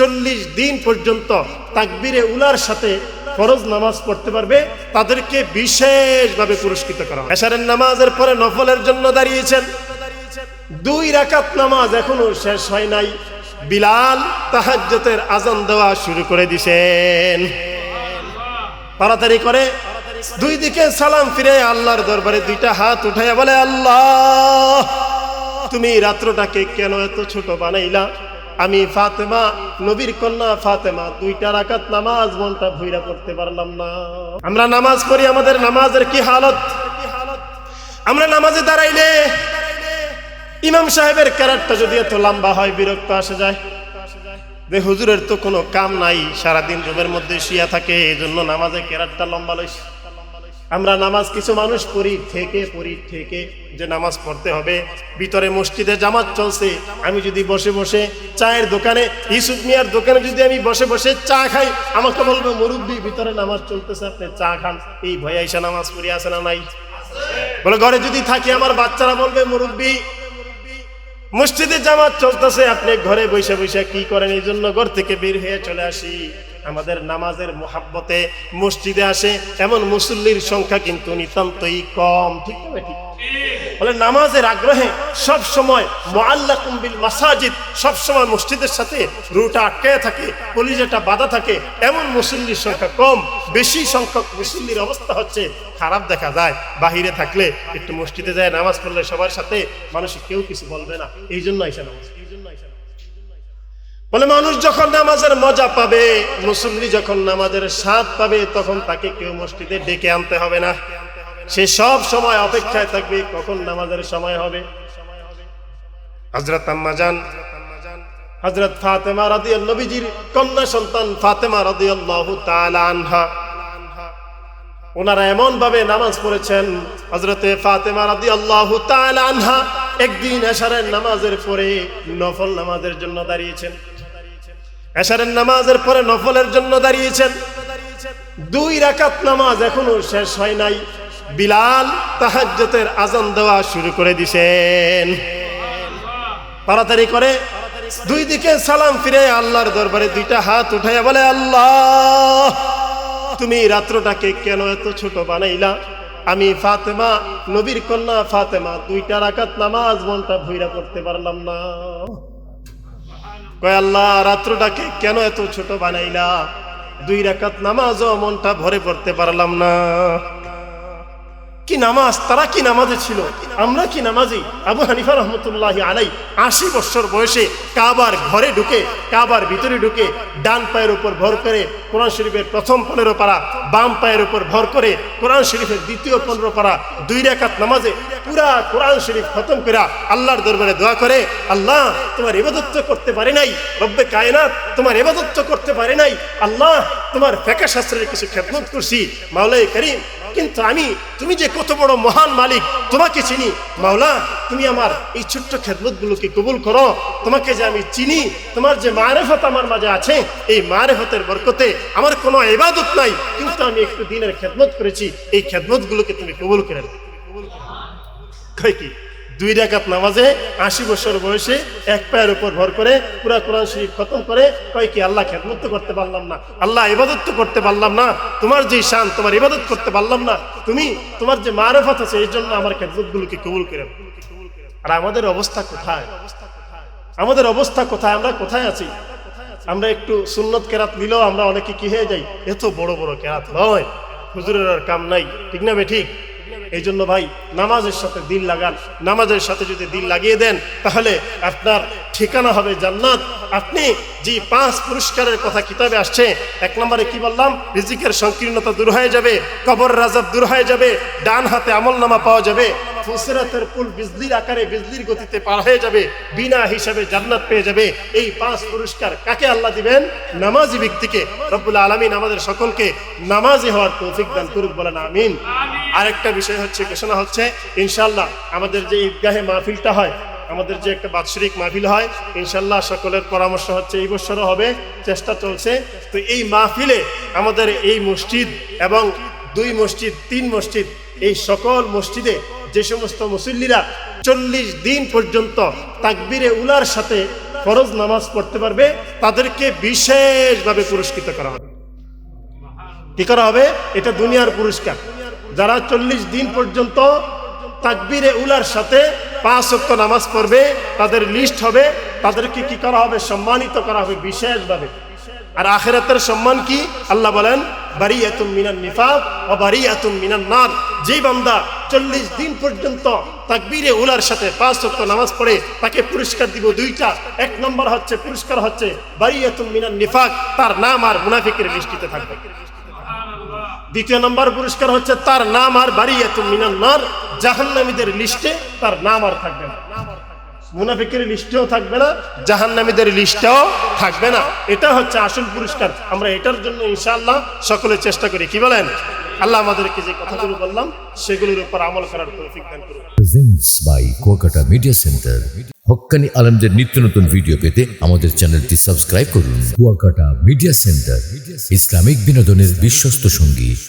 চল্লিশ দিন পর্যন্ত তাকবিরে উলার সাথে ফরজ নামাজ পড়তে পারবে, তাদেরকে বিশেষভাবে পুরস্কৃত করা হবে এশারের নামাজের পরে নফলের জন্য দাঁড়িয়েছেন। দুই রাকাত নামাজ এখনও শেষ হয় নাই। বিলাল তাহাজ্জতের আজান দেওয়া শুরু করে দিছেন। তাড়াতাড়ি করে দুই দিকে সালাম ফিরে আল্লাহর দরবারে দুইটা হাত উঠাইয়া বলে, আল্লাহ, তুমি রাত্রটাকে কেন এত ছোট বানাইলা? আমি ফাতেমা, নবীর কন্যা ফাতেমা, দুইটা রাকাত নামাজ মনটা ভুইরা করতে পারলাম না। আমরা নামাজ পড়ি, আমাদের নামাজের কি হালত? আমরা নামাজে দাঁড়াইলে ইমাম সাহেবের ক্যারেক্টার যদি এত লম্বা হয়, বিরক্ত আসে যায়। যে হুজুরের তো কোনো কাম নাই, সারাদিন রুমের মধ্যে শুয়া থাকে এই জন্য নামাজে কেরাতটা লম্বা লইস আমরা নামাজ কিছু মানুষ পড়ি, থেকে পড়ি, থেকে যে নামাজ পড়তে হবে। ভিতরে মসজিদে জামাত চলছে। আমি যদি বসে বসে চায়ের দোকানে ইসুফ মিয়ার দোকানে যদি আমি বসে বসে চা খাই, আমাকে বলব, মুরব্বী, ভিতরে নামাজ চলতেছে, আপনি চা খান। এই ভয়ে আইসা নামাজ পড়ি আসে না নাই? বলে, ঘরে যদি থাকি, আমার বাচ্চারা বলবে, মুরব্বী, মসজিদে জামাত চলতেছে, আপনি ঘরে বসে বসে কি করেন? এই জন্য ঘর থেকে বের হয়ে চলে আসি। আমাদের নামাজের মোহাব্বতে মসজিদে আসে, এমন মুসল্লির সংখ্যা কিন্তু নিতান্তই কম, ঠিক না ঠিক বলে নামাজের আগ্রহে সব সময় মোয়াল্লাকুম বিল মাসাজিদ সব সময় মসজিদের সাথে রুটা আটকে থাকে, কলিজাটা বাধা থাকে, এমন মুসল্লির সংখ্যা কম, বেশি সংখ্যক মুসল্লির অবস্থা হচ্ছে খারাপ দেখা যায়, বাহিরে থাকলে একটু মসজিদে যায়, নামাজ পড়লে সবার সাথে মানুষ কেউ কিছু বলবে না, এই জন্য আইসা নামাজ। বলে, মানুষ যখন নামাজের মজা পাবে, মুসল্লি যখন নামাজের স্বাদ পাবে, তখন তাকে কেউ মসজিদে ডেকে আনতে হবে না। সে সব সময় অপেক্ষায় থাকবে, কখন নামাজের সময় হবে। হজরত আম্মাজান হজরত ফাতেমা রাদিয়াল নবীজির কন্যা সন্তান ফাতেমা রাদিয়াল্লাহু আনহা। ওনারা এমন ভাবে নামাজ পড়েছেন হজরতে ফাতেমা রাদিয়াল্লাহু তাআলা আনহা একদিন এশারের নামাজের পরে নফল নামাজের জন্য দাঁড়িয়েছেন। এশারের নামাজের পরে নফলের জন্য দাঁড়িয়েছেন। দুই রাকাত নামাজ এখনও শেষ হয় নাই। বিলাল তাহাজ্জতের আজান দেওয়া শুরু করে দিছেন। তাড়াতাড়ি করে দুই দিকে সালাম ফিরে আল্লাহর দরবারে দুইটা হাত উঠাইয়া বলে, আল্লাহ, তুমি রাত্রটাকে কেন এত ছোট বানাইলা? আমি ফাতেমা, নবীর কন্যা ফাতেমা, দুইটা রাকাত নামাজ মনটা ভুইরা করতে পারলাম না। কয় আল্লাহ, রাত্রটাকে কেন এত ছোট বানাইলা? দুই রাকাত নামাজও মনটা ভরে পড়তে পারলাম না। কি নামাজ? তারা কি নামাজে ছিল? আমরা কি নামাজি? আবু হানিফা রহমতুল্লাহ আলাই আশি বছর বয়সে কাবার ঘরে ঢুকে, কাবার ভিতরে ঢুকে ডান পায়ের উপর ভর করে কোরআন শরীফের প্রথম পনেরো পারা, বাম পায়ের উপর ভর করে কোরআন শরীফের দ্বিতীয় পনেরো পারা দুই রেখাত নামাজে পুরা কোরআন শরীফ খতম করে আল্লাহর দরবারে দোয়া করে, আল্লাহ, তোমার ইবাদত্ত করতে পারে নাই। রব্বে কায়নাত, তোমার ইবাদত্ত করতে পারে নাই। আল্লাহ, তোমার ফেকা শাস্ত্রের কিছু খেদমত করছি। মাওলাই করিম কিন্তু আমি, তুমি যে কত বড় মহান মালিক, তোমাকে চিনি। মাওলা, তুমি আমার এই ছোট্ট খেদমত গুলোকে কবুল করো। তোমাকে যে আমি চিনি, তোমার যে মারেফত আমার মাঝে আছে, এই মারেফতের বরকতে আমার কোনো এবাদত নাই। কিন্তু আমি একটু দিনের খেদমত করেছি, এই খেদমত গুলোকে তুমি কবুল করে। কয় কি? দুই রাকাত নামাজে আশি বছর বয়সে এক পায়ের উপর ভর করে পুরা কোরআন শরীফ খতম করে কয় কি, আল্লাহ খেদমত করতে পারলাম না। আল্লাহ ইবাদত তো করতে পারলাম না। তোমার যে শান, তোমার ইবাদত করতে পারলাম না। তুমি, তোমার যে মারফত আছে, এই জন্য আমার খেদমত গুলোকে কবুল করে আর আমাদের অবস্থা কোথায়? আমাদের অবস্থা কোথায়? আমরা কোথায় আছি? আমরা একটু সুন্নত কেরাত নিলেও আমরা অনেকে কি হয়ে যাই? এত বড় বড় কেরাত নয়। হুজুরের আর কাম নাই। ঠিক না বে ঠিক? এই জন্য ভাই, নামাজের সাথে দিল লাগান। নামাজের সাথে যদি দিল লাগিয়ে দেন, তাহলে আপনার ঠিকানা হবে জান্নাত। আপনি যে পাঁচ পুরস্কারের কথা কিতাবে আসছে, এক নম্বরে কি বললাম? রিজিকের সংকীর্ণতা দূর হয়ে যাবে, কবর রাজাব দূর হয়ে যাবে, ডান হাতে আমল নামা পাওয়া যাবে, ফুসরাতের পুল বিজলির আকারে বিজলির গতিতে পার হয়ে যাবে, বিনা হিসাবে জান্নাত পেয়ে যাবে। এই পাঁচ পুরস্কার কাকে আল্লাহ দিবেন? নামাজি ব্যক্তিকে। রব্বুল আলমিন আমাদের সকলকে নামাজি হওয়ার তৌফিক দান করুক বলেন আমিন। আরেকটা বিষয় হচ্ছে, ঘোষণা হচ্ছে ইনশাল্লাহ আমাদের যে ঈদগাহে মাহফিলটা হয়, আমাদের যে একটা বাৎসরিক মাহফিল হয় ইনশাল্লাহ সকলের পরামর্শ হচ্ছে এই বছরও হবে, চেষ্টা চলছে। তো এই মাহফিলে আমাদের এই মসজিদ এবং দুই মসজিদ, তিন মসজিদ, এই সকল মসজিদে যে সমস্ত মুসল্লিরা চল্লিশ দিন পর্যন্ত তাকবিরে উলার সাথে ফরজ নামাজ পড়তে পারবে, তাদেরকে বিশেষভাবে পুরস্কৃত করা হবে। কি করা হবে? এটা দুনিয়ার পুরস্কার। যারা চল্লিশ দিন পর্যন্ত তাকবিরে উলার সাথে পাঁচ অক্ত নামাজ পড়বে, তাদের লিস্ট হবে, তাদেরকে কি করা হবে? সম্মানিত করা হবে বিশেষভাবে। আর আখেরাতের সম্মান কি? আল্লাহ বলেন, বারিয়াতুম মিনান নিফাক ও বারিয়াতুম মিনান নার। যেই বান্দা চল্লিশ দিন পর্যন্ত তাকবীরে উলার সাথে পাঁচ ওয়াক্ত নামাজ পড়ে, তাকে পুরস্কার দিব দুইটা। এক নম্বর হচ্ছে, পুরস্কার হচ্ছে বারিয়াতুম মিনান নিফাক। তার নাম আর মুনাফিকের লিস্টিতে থাকবে। দ্বিতীয় নম্বর পুরস্কার হচ্ছে তার নাম আর বারিয়াতুম মিনান নার, জাহান্নামীদের লিস্টে তার নাম আর থাকবে না। মুনাফিকের লিস্টেও থাকবে না, জাহান্নামীদের লিস্টেও থাকবে না। এটা হচ্ছে আসল পুরস্কার। আমরা এটার জন্য ইনশাআল্লাহ সকলে চেষ্টা করি। কি বলেন? আল্লাহ আমাদেরকে যে কথাগুলো বললাম, সেগুলোর উপর আমল করার তৌফিক দান করুন। Presents by Kuakata media centre হক্কানি আলমদের নিত্য নতুন ভিডিও পেতে আমাদের চ্যানেলটি সাবস্ক্রাইব করুন। কুয়াকাটা মিডিয়া সেন্টার ইসলামিক বিনোদনের বিশ্বস্ত সঙ্গী।